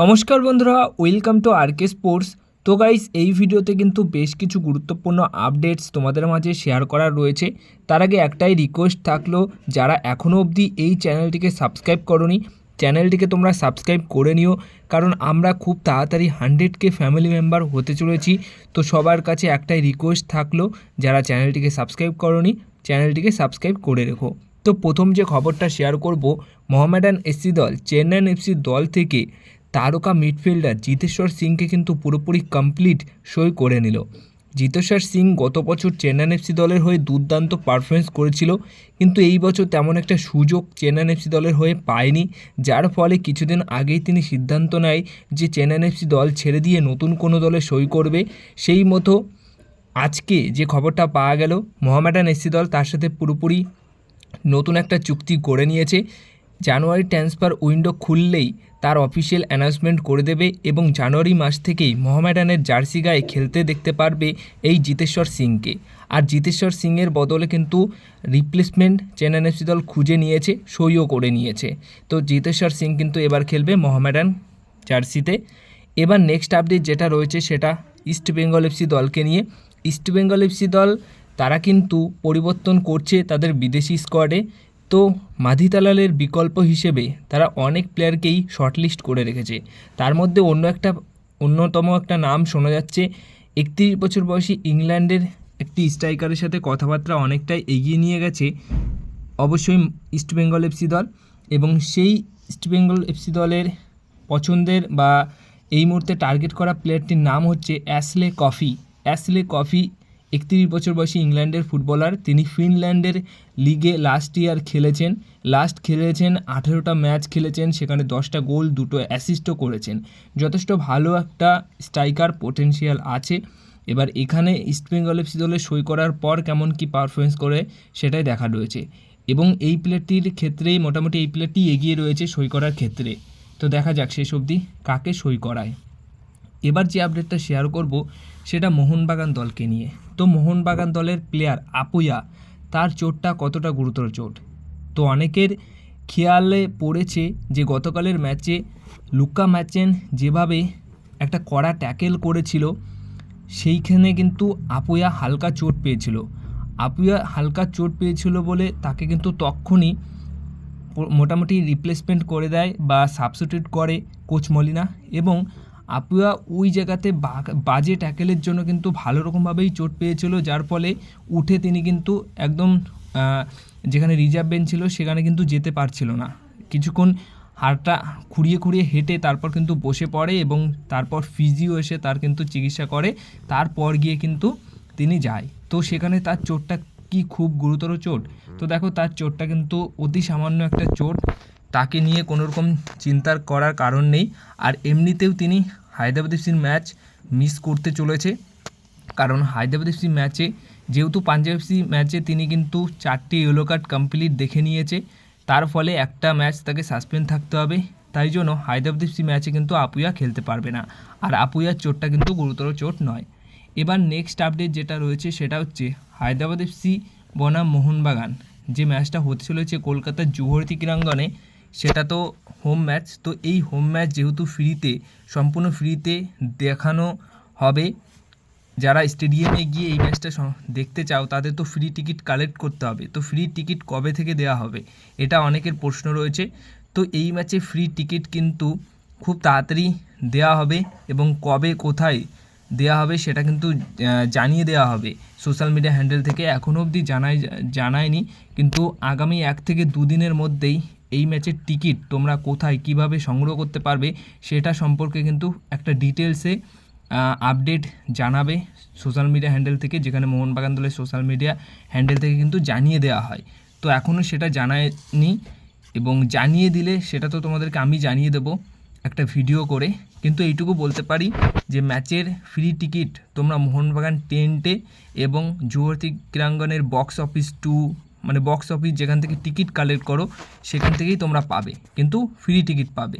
নমস্কার বন্ধুরা welcome to RK sports তো গাইস এই ভিডিওতে কিন্তু বেশ কিছু গুরুত্বপূর্ণ আপডেটস তোমাদের মাঝে শেয়ার করার রয়েছে। তার আগে একটাই রিকোয়েস্ট থাকল, যারা এখনও অবধি এই চ্যানেলটিকে সাবস্ক্রাইব করনি চ্যানেলটিকে তোমরা সাবস্ক্রাইব করে নিও, কারণ আমরা খুব তাড়াতাড়ি হান্ড্রেডকে ফ্যামিলি মেম্বার হতে চলেছি। তো সবার কাছে একটাই রিকোয়েস্ট থাকল, যারা চ্যানেলটিকে সাবস্ক্রাইব করনি চ্যানেলটিকে সাবস্ক্রাইব করে রেখো। তো প্রথম যে খবরটা শেয়ার করব, মোহামেডান এসসি দল চেন্নাইন এফসি দল থেকে তারকা মিডফিল্ডার জিতেশ্বর সিংকে কিন্তু পুরোপুরি কমপ্লিট সই করে নিল। জিতেশ্বর সিং গত বছর চেন্নাইন এফসি দলের হয়ে দুর্দান্ত পারফরমেন্স করেছিল, কিন্তু এই বছর তেমন একটা সুযোগ চেন্নাইন এফসি দলের হয়ে পায়নি, যার ফলে কিছুদিন আগেই তিনি সিদ্ধান্ত নেয় যে চেন্নাইন এফসি দল ছেড়ে দিয়ে নতুন কোনো দলে সই করবে। সেই মতো আজকে যে খবরটা পাওয়া গেল, মোহামেডান এসসি দল তার সাথে পুরোপুরি নতুন একটা চুক্তি করে নিয়েছে। জানুয়ারি ট্রান্সফার উইন্ডো খুললেই তার অফিসিয়াল অ্যানাউন্সমেন্ট করে দেবে এবং জানুয়ারি মাস থেকেই মোহামেডানের জার্সি গায়ে খেলতে দেখতে পারবে এই জিতেশ্বর সিংকে। আর জিতেশ্বর সিংয়ের বদলে কিন্তু রিপ্লেসমেন্ট চেন্নাই এফসি দল খুঁজে নিয়েছে, সইও করে নিয়েছে। তো জিতেশ্বর সিং কিন্তু এবার খেলবে মোহামেডান জার্সিতে। এবার নেক্সট আপডেট যেটা রয়েছে সেটা ইস্ট বেঙ্গল এফসি দলকে নিয়ে। ইস্ট বেঙ্গল এফসি দল, তারা কিন্তু পরিবর্তন করছে তাদের বিদেশি স্কোয়াডে তো মাধিতালালের বিকল্প হিসেবে তারা অনেক প্লেয়ারকেই শর্টলিস্ট করে রেখেছে। তার মধ্যে অন্য একটা, অন্যতম একটা নাম শোনা যাচ্ছে, একত্রিশ বছর বয়সী ইংল্যান্ডের একটি স্ট্রাইকারের সাথে কথাবার্তা অনেকটাই এগিয়ে নিয়ে গেছে, অবশ্যই ইস্ট বেঙ্গল এফসি দল। এবং সেই ইস্ট বেঙ্গল এফসি দলের পছন্দের বা এই মুহূর্তে টার্গেট করা প্লেয়ারটির নাম হচ্ছে অ্যাসলে কফি অ্যাসলে কফি একত্রিশ বছর বয়সী ইংল্যান্ডের ফুটবলার, তিনি ফিনল্যান্ডের লিগে লাস্ট ইয়ার খেলেছেন। লাস্ট খেলেছেন, আঠেরোটা ম্যাচ খেলেছেন, সেখানে দশটা গোল, দুটো অ্যাসিস্টও করেছেন। যথেষ্ট ভালো একটা স্ট্রাইকার পোটেনশিয়াল আছে। এবার এখানে ইস্টবেঙ্গল এফসি দলে সই করার পর কেমন কি পারফরমেন্স করে সেটাই দেখা রয়েছে। এবং এই প্লেয়ারটির ক্ষেত্রেই, মোটামুটি এই প্লেয়ারটি এগিয়ে রয়েছে সই করার ক্ষেত্রে। তো দেখা যাক শেষ অবধি কাকে সই করায়। এবার যে আপডেটটা শেয়ার করব সেটা মোহনবাগান দলকে নিয়ে। তো মোহনবাগান দলের প্লেয়ার আপুয়া, তার চোটটা কতটা গুরুতর চোট? তো অনেকের খেয়ালে পড়েছে যে গতকালের ম্যাচে লুকা ম্যাচেন যেভাবে একটা কড়া ট্যাকেল করেছিল, সেইখানে কিন্তু আপুয়া হালকা চোট পেয়েছিল। আপুয়া হালকা চোট পেয়েছিল বলে তাকে কিন্তু তখনই মোটামুটি রিপ্লেসমেন্ট করে দেয় বা সাবস্টিটিউট করে কোচ মলিনা এবং আপুয়া ওই জায়গাতে বাজে ট্যাকেলের জন্য কিন্তু ভালো রকমভাবেই চোট পেয়েছিল, যার ফলে উঠে তিনি কিন্তু একদম যেখানে রিজার্ভ বেঞ্চ ছিল সেখানে কিন্তু যেতে পারছিল না। কিছুক্ষণ হাড়টা খুঁড়িয়ে খুঁড়িয়ে হেঁটে তারপর কিন্তু বসে পড়ে এবং তারপর ফিজিও এসে তার কিন্তু চিকিৎসা করে, তারপর গিয়ে কিন্তু তিনি যায়। তো সেখানে তার চোটটা কি খুব গুরুতর চোট? তো দেখো তার চোটটা কিন্তু অতি সামান্য একটা চোট, তাকে নিয়ে কোনো রকম চিন্তার করার কারণ নেই। আর এমনিতেও তিনি হায়দ্রাবাদ এফসির ম্যাচ মিস করতে চলেছে। কারণ হায়দ্রাবাদ এফসি ম্যাচে, যেহেতু পাঞ্জাব এফসি ম্যাচে তিনি কিন্তু চারটি ইয়েলো কার্ড কমপ্লিট দেখে নিয়েছে, তার ফলে একটা ম্যাচ তাকে সাসপেন্ড থাকতে হবে। তাই জন্য হায়দ্রাবাদ এফসি ম্যাচে কিন্তু আপুয়া খেলতে পারবে না। আর আপুয়ার চোটটা কিন্তু গুরুতর চোট নয়। এবার নেক্সট আপডেট যেটা রয়েছে সেটা হচ্ছে হায়দ্রাবাদ এফসি বনাম মোহনবাগান। যে ম্যাচটা হতে চলেছে কলকাতার জুহরতি ক্রীড়াঙ্গনে, সেটা তো হোম ম্যাচ তো এই হোম ম্যাচ যেহেতু ফ্রিতে সম্পূর্ণ ফ্রিতে দেখানো হবে। যারা স্টেডিয়ামে গিয়ে এই ম্যাচটা দেখতে চাও, তাদের তো ফ্রি টিকিট কালেক্ট করতে হবে। তো ফ্রি টিকিট কবে থেকে দেওয়া হবে? এটা অনেকের প্রশ্ন রয়েছে। তো এই ম্যাচে ফ্রি টিকিট কিন্তু খুব তাড়াতাড়ি দেওয়া হবে এবং কবে কোথায় দেওয়া হবে সেটা কিন্তু জানিয়ে দেওয়া হবে। সোশ্যাল মিডিয়া হ্যান্ডেল থেকে এখনও অবধি জানাই, জানায়নি। কিন্তু আগামী এক থেকে দুদিনের মধ্যেই এই ম্যাচের টিকিট তোমরা কোথায় কীভাবে সংগ্রহ করতে পারবে সেটা সম্পর্কে কিন্তু একটা ডিটেলসে আপডেট জানাবে সোশ্যাল মিডিয়া হ্যান্ডেল থেকে, যেখানে মোহনবাগান দলের সোশ্যাল মিডিয়া হ্যান্ডেল থেকে কিন্তু জানিয়ে দেওয়া হয়। তো এখনও সেটা জানায়নি এবং জানিয়ে দিলে সেটা তো তোমাদেরকে আমি জানিয়ে দেবো একটা ভিডিও করে। কিন্তু এইটুকু বলতে পারি যে ম্যাচের ফ্রি টিকিট তোমরা মোহনবাগান টেন্টে এবং যুবতী ক্রীড়াঙ্গনের বক্স অফিস টু মানে বক্স অফিস যেখান থেকে টিকিট কালেক্ট করো, সেখান থেকেই তোমরা পাবে। কিন্তু ফ্রি টিকিট পাবে।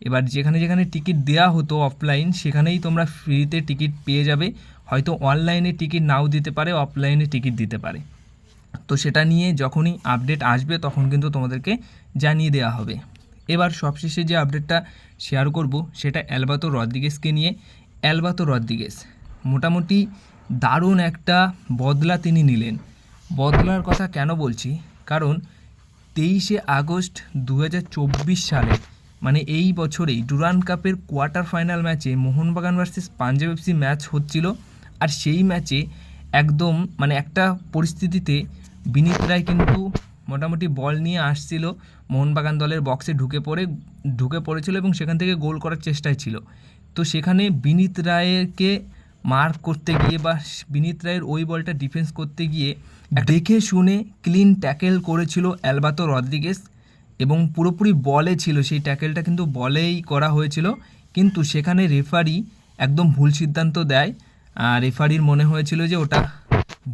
এবার যেখানে যেখানে টিকিট দেওয়া হতো অফলাইন সেখানেই তোমরা ফ্রিতে টিকিট পেয়ে যাবে। হয়তো অনলাইনে টিকিট নাও দিতে পারে অফলাইনে টিকিট দিতে পারে। তো সেটা নিয়ে যখনই আপডেট আসবে, তখন কিন্তু তোমাদেরকে জানিয়ে দেওয়া হবে। এবার সবশেষে যে আপডেটটা শেয়ার করব, সেটা অ্যালবাতো রদ্রিগেসকে নিয়ে। অ্যালবাতো রদ্রিগেস মোটামুটি দারুণ একটা বদলা তিনি নিলেন। বদলার কথা কেন বলছি? কারণ তেইশে আগস্ট দু হাজার চব্বিশ সালে মানে এই বছরেই ডুরান কাপের কোয়ার্টার ফাইনাল ম্যাচে Mohun Bagan versus Punjab FC match হচ্ছিল। আর সেই ম্যাচে একদম মানে একটা পরিস্থিতিতে বিনীত রায় কিন্তু মোটামুটি বল নিয়ে আসছিল। মোহনবাগান দলের বক্সে ঢুকে পড়ে, ঢুকে পড়েছিল এবং সেখান থেকে গোল করার চেষ্টায় ছিল। তো সেখানে বিনীত রায়কে মার্ক করতে গিয়ে বা বিনীত রায়ের ওই বলটা ডিফেন্স করতে গিয়ে দেখে শুনে ক্লিন ট্যাকেল করেছিল অ্যালবাতো রদ্রিগেস এবং পুরোপুরি বলে ছিল। সেই ট্যাকেলটা কিন্তু বলেই করা হয়েছিল। কিন্তু সেখানে রেফারি একদম ভুল সিদ্ধান্ত দেয়। রেফারির মনে হয়েছিল যে ওটা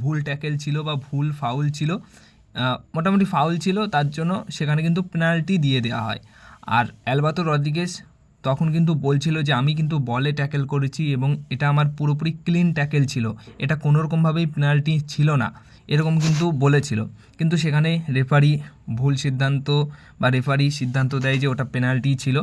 ভুল ট্যাকেল ছিল বা ভুল ফাউল ছিল। মোটামুটি ফাউল ছিল, তার জন্য সেখানে কিন্তু পেনাল্টি দিয়ে দেওয়া হয়। আর অ্যালবাতো রদ্রিগেস তখন কিন্তু বলছিল যে, আমি কিন্তু বলে ট্যাকেল করেছি এবং এটা আমার পুরোপুরি ক্লিন ট্যাকেল ছিল। এটা কোনো রকমভাবেই পেনাল্টি ছিল না। এরকম কিন্তু বলেছিল। কিন্তু সেখানে রেফারি ভুল সিদ্ধান্ত বা রেফারি সিদ্ধান্ত দেয় যে, ওটা পেনাল্টি ছিল।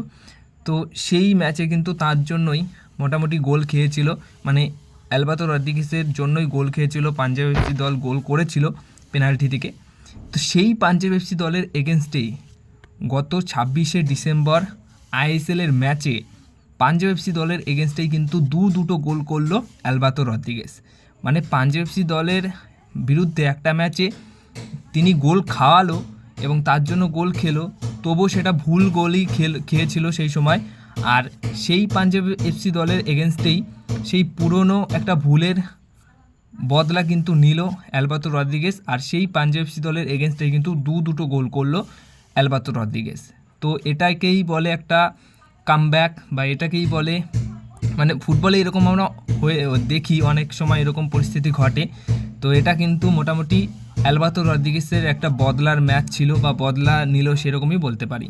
তো সেই ম্যাচে কিন্তু তার জন্যই মোটামুটি গোল খেয়েছিল। মানে অ্যালবাতো রদ্রিগেসের জন্যই গোল খেয়েছিল। পাঞ্জাব এফসি দল গোল করেছিল পেনাল্টি থেকে। তো সেই পাঞ্জাব এফসি দলের এগেনস্টেই গত ছাব্বিশে ডিসেম্বর আইএসএলের ম্যাচে পাঞ্জাব এফসি দলের এগেনস্টেই কিন্তু দু দুটো গোল করল অ্যালবাতো রদ্রিগেস মানে পাঞ্জাব এফসি দলের বিরুদ্ধে একটা ম্যাচে তিনি গোল খাওয়ালো এবং তার জন্য গোল খেলো, তবুও সেটা ভুল গোলই খেল, খেয়েছিল সেই সময়। আর সেই পাঞ্জাব এফসি দলের এগেনস্টেই সেই পুরনো একটা ভুলের বদলা কিন্তু নিল অ্যালবাতো রদ্রিগেস আর সেই পাঞ্জাব এফসি দলের এগেনস্টে কিন্তু দু দুটো গোল করল অ্যালবাতো রদ্রিগেস তো এটাকেই বলে একটা কামব্যাক বা এটাকেই বলে মানে ফুটবলে এরকম আমরা হয়ে, দেখি অনেক সময় এরকম পরিস্থিতি ঘটে। তো এটা কিন্তু মোটামুটি অ্যালবাতো রদ্রিগেসের একটা বদলার ম্যাচ ছিল বা বদলা নিল সেরকমই বলতে পারি।